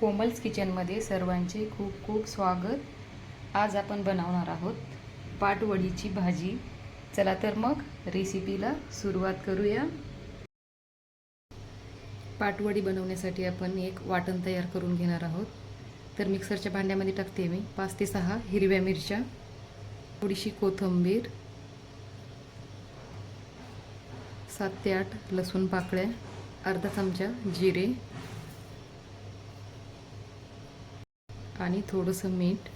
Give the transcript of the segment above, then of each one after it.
कोमल्स किचनमध्ये सर्वांचे खूप खूप स्वागत. आज आपण बनवणार आहोत पाटवडीची भाजी. चला तर मग रेसिपीला सुरुवात करूया. पाटवडी बनवण्यासाठी आपण एक वाटण तयार करून घेणार आहोत. तर मिक्सरच्या भांड्यामध्ये टाकते मी पाच ते सहा हिरव्या मिरच्या थोडीशी कोथिंबीर सात ते आठ लसूण पाकळ्या अर्धा चमचा जिरे आणि थोडंसं मीठ.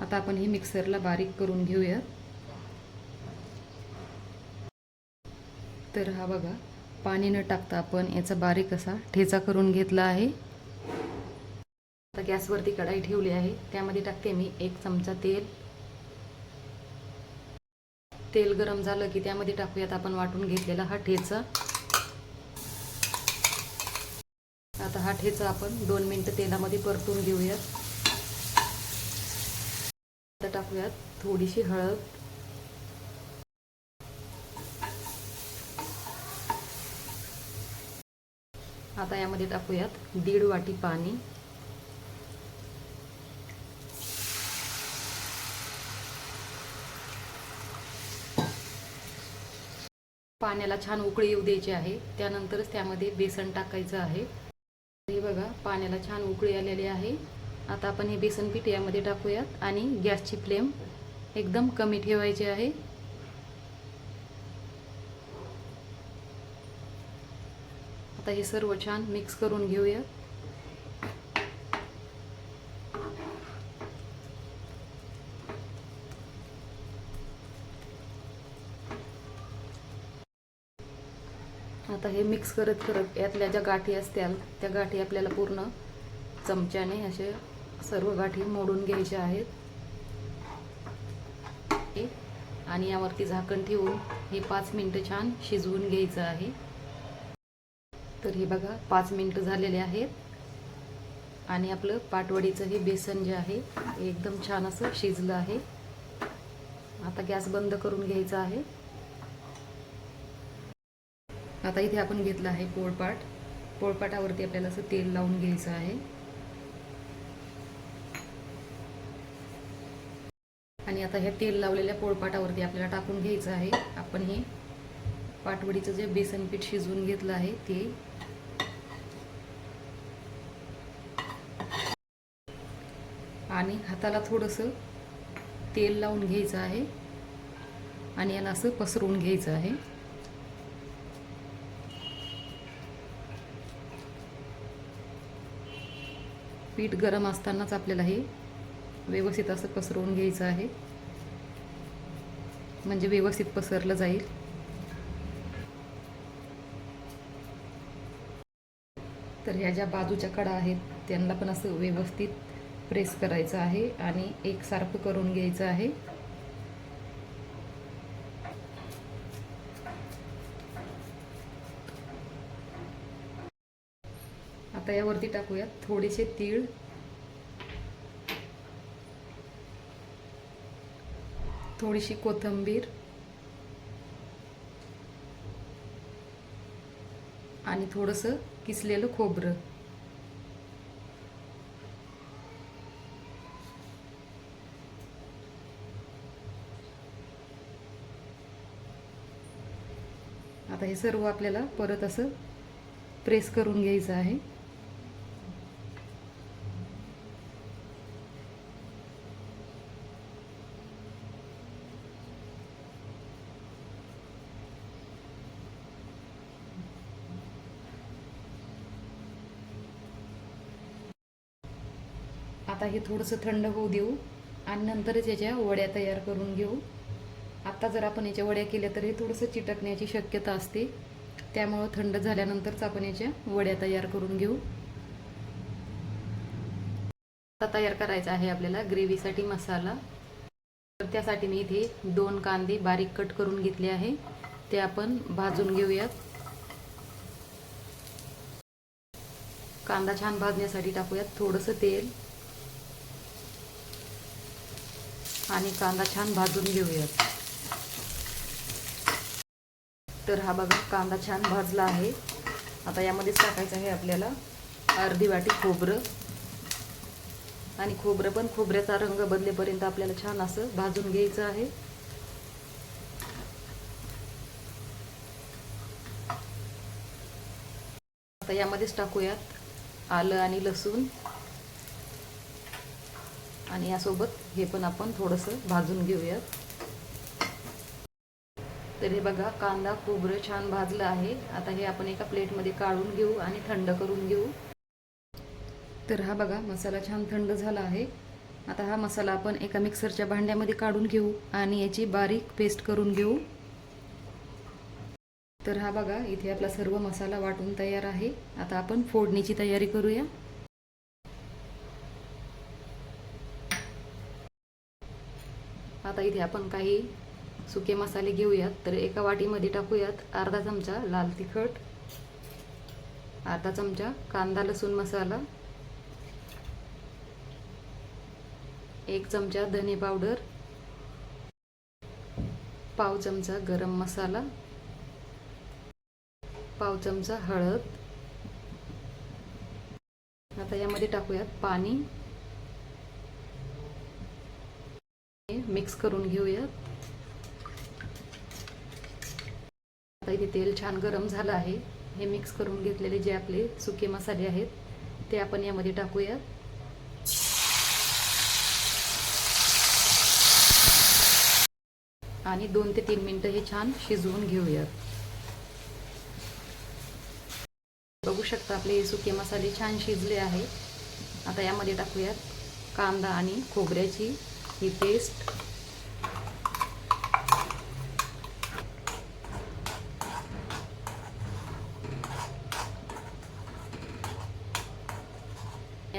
आता आपण हे मिक्सरला बारीक करून घेऊया. तर हा बघा पाणी न टाकता आपण याचा बारीक असा ठेचा करून घेतला आहे. आता गॅसवरती कढाई ठेवली आहे. त्यामध्ये टाकते मी एक चमचा तेल. तेल गरम झालं की त्यामध्ये टाकूयात आपण वाटून घेतलेला हा ठेचा. आता हा ठेचा आपण दोन मिनटं तेलामध्ये परतून घेऊयात. आता टाकूयात थोडीशी हळद. आता यामध्ये टाकूयात दीड वाटी पाणी. पाण्याला छान उकळी येऊ द्यायची आहे. त्यानंतरच त्यामध्ये बेसन टाकायचं आहे. हे बघा पाण्याला छान उकळी आलेली आहे. आता आपण हे बेसन पीठ यामध्ये टाकूयात आणि गॅसची फ्लेम एकदम कमी ठेवायची आहे. आता हे सर्व छान मिक्स करून घेऊया आता हे मिक्स करत करत यातल्या ज्या गाठी असतील त्या गाठी आपल्याला पूर्ण चमच्याने असे सर्व गाठी मोडून घ्यायच्या आहेत. आणि यावरती झाकण ठेवून हे पाच मिनटं छान शिजवून घ्यायचं आहे. तर हे बघा पाच मिनटं झालेले आहेत. आणि आपलं पाटवडीचं हे बेसन जे आहे एकदम छान असं शिजलं आहे. आता गॅस बंद करून घ्यायचा आहे. आता इथे आपण घेतलं आहे पोळपाट. पोळपाटावरती आपल्याला असं तेल लावून घ्यायचं आहे. आणि आता ह्या तेल लावलेल्या पोळपाटावरती आपल्याला टाकून घ्यायचं आहे. आपण हे पाटवडीचं जे बेसन पीठ शिजवून घेतलं आहे ते. आणि हाताला थोडंसं तेल लावून घ्यायचं आहे. आणि याला असं पसरवून घ्यायचं आहे. पीठ गरम असतानाच आपल्याला हे व्यवस्थित असं पसरवून घ्यायचं आहे. म्हणजे व्यवस्थित पसरलं जाईल. तर ह्या ज्या बाजूच्या कडा आहेत त्यांना पण असं व्यवस्थित प्रेस करायचं आहे आणि एकसारखं करून घ्यायचं आहे. आता यावरती टाकूयात थोडेसे तीळ. थोडीशी कोथिंबीर. आणि थोडंसं किसलेलं खोबरं. आता हे सर्व आपल्याला परत असं प्रेस करून घ्यायचं आहे. आता हे थोडंसं थंड होऊ देऊ आणि नंतरच याच्या वड्या तयार करून घेऊ. आत्ता जर आपण याच्या वड्या केल्या तर हे थोडंसं चिटकण्याची शक्यता असते. त्यामुळं थंड झाल्यानंतरच आपण याच्या वड्या तयार करून घेऊ. आता तयार करायचा आहे आपल्याला ग्रेव्हीसाठी मसाला. तर त्यासाठी मी इथे दोन कांदे बारीक कट करून घेतले आहे. ते आपण भाजून घेऊयात. कांदा छान भाजण्यासाठी टाकूयात थोडंसं तेल. आणि कांदा छान भाजून घेऊयात. तर हा बघा कांदा छान भाजला आहे. आता यामध्येच टाकायचं आहे आपल्याला अर्धी वाटी खोबरं. आणि खोबरं पण खोबऱ्याचा रंग बदलेपर्यंत आपल्याला छान असं भाजून घ्यायचं आहे. आता यामध्येच टाकूयात आलं आणि लसूण. आणि यासोबत हे पण आपण थोडंसं भाजून घेऊयात. तर हे बघा कांदा खोबरं छान भाजलं आहे. आता हे आपण एका प्लेटमध्ये काढून घेऊ आणि थंड करून घेऊ. तर हा बघा मसाला छान थंड झाला आहे. आता हा मसाला आपण एका मिक्सरच्या भांड्यामध्ये काढून घेऊ आणि याची बारीक पेस्ट करून घेऊ. तर हा बघा इथे आपला सर्व मसाला वाटून तयार आहे. आता आपण फोडणीची तयारी करूया. आता इथे आपण काही सुके मसाले घेऊयात. तर एका वाटीमध्ये टाकूयात अर्धा चमचा लाल तिखट अर्धा चमचा कांदा लसूण मसाला एक चमचा धने पावडर पाव चमचा गरम मसाला पाव चमचा हळद. आता यामध्ये टाकूयात पाणी. मिक्स करून घेऊयात. आता इथे तेल छान गरम झालं आहे. हे मिक्स करून घेतलेले जे आपले सुके मसाले आहेत ते आपण यामध्ये टाकूयात. आणि दोन ते तीन मिनटं हे छान शिजवून घेऊयात. बघू शकता आपले हे सुके मसाले छान शिजले आहे. आता यामध्ये टाकूयात कांदा आणि खोबऱ्याची ही पेस्ट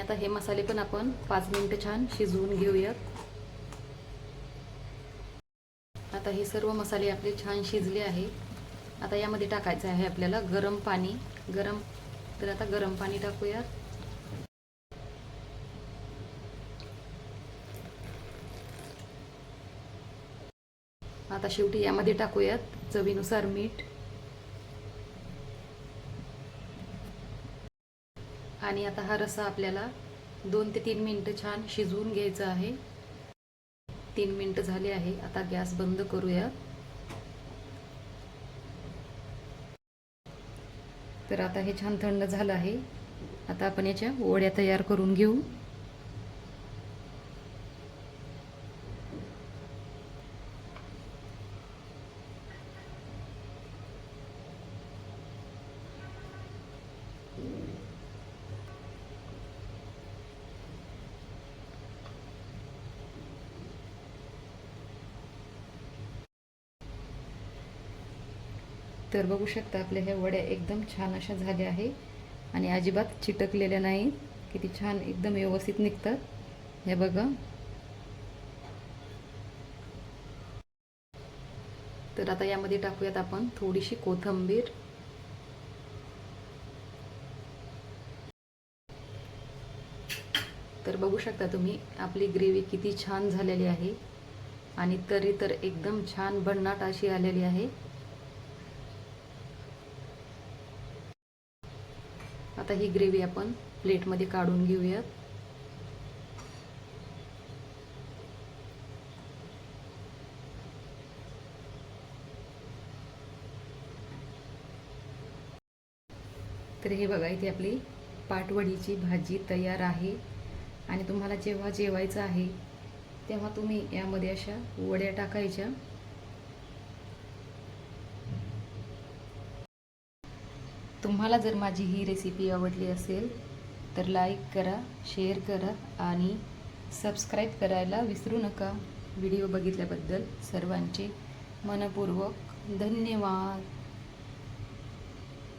आता हे मसाले पण आपण पाच मिनिटं छान शिजवून घेऊयात. आता हे सर्व मसाले आपले छान शिजले आहे. आता यामध्ये टाकायचं आहे आपल्याला गरम पाणी. गरम तर आता गरम पाणी टाकूयात. आता शेवटी यामध्ये टाकूयात चवीनुसार मीठ. आणि आता हा रसा आपल्याला दोन ते तीन मिनटं छान शिजवून घ्यायचा आहे. तीन मिनटं झाले आहे. आता गॅस बंद करूया. तर आता हे छान थंड झालं आहे. आता आपण याच्या वड्या तयार करून घेऊ. तर बघू शकता आपल्या ह्या वड्या एकदम छान अशा झाल्या आहे. आणि अजिबात चिटकलेल्या नाही. किती छान एकदम व्यवस्थित निघतात. हे बघा. तर आता यामध्ये टाकूयात आपण थोडीशी कोथंबीर. तर बघू शकता तुम्ही आपली ग्रेव्ही किती छान झालेली आहे. आणि तरी तर एकदम छान भन्नाट अशी आलेली आहे. आता ही ग्रेव्ही आपण प्लेटमध्ये काढून घेऊयात तर हे बघा इथे आपली पाटवडीची भाजी तयार आहे. आणि तुम्हाला जेव्हा जेवायचं आहे तेव्हा तुम्ही यामध्ये अशा वड्या टाकायच्या. तुम्हाला जर माझी ही रेसिपी आवडली असेल तर लाईक करा शेअर करा आणि सबस्क्राईब करायला विसरू नका. व्हिडिओ बघितल्याबद्दल सर्वांचे मनपूर्वक धन्यवाद.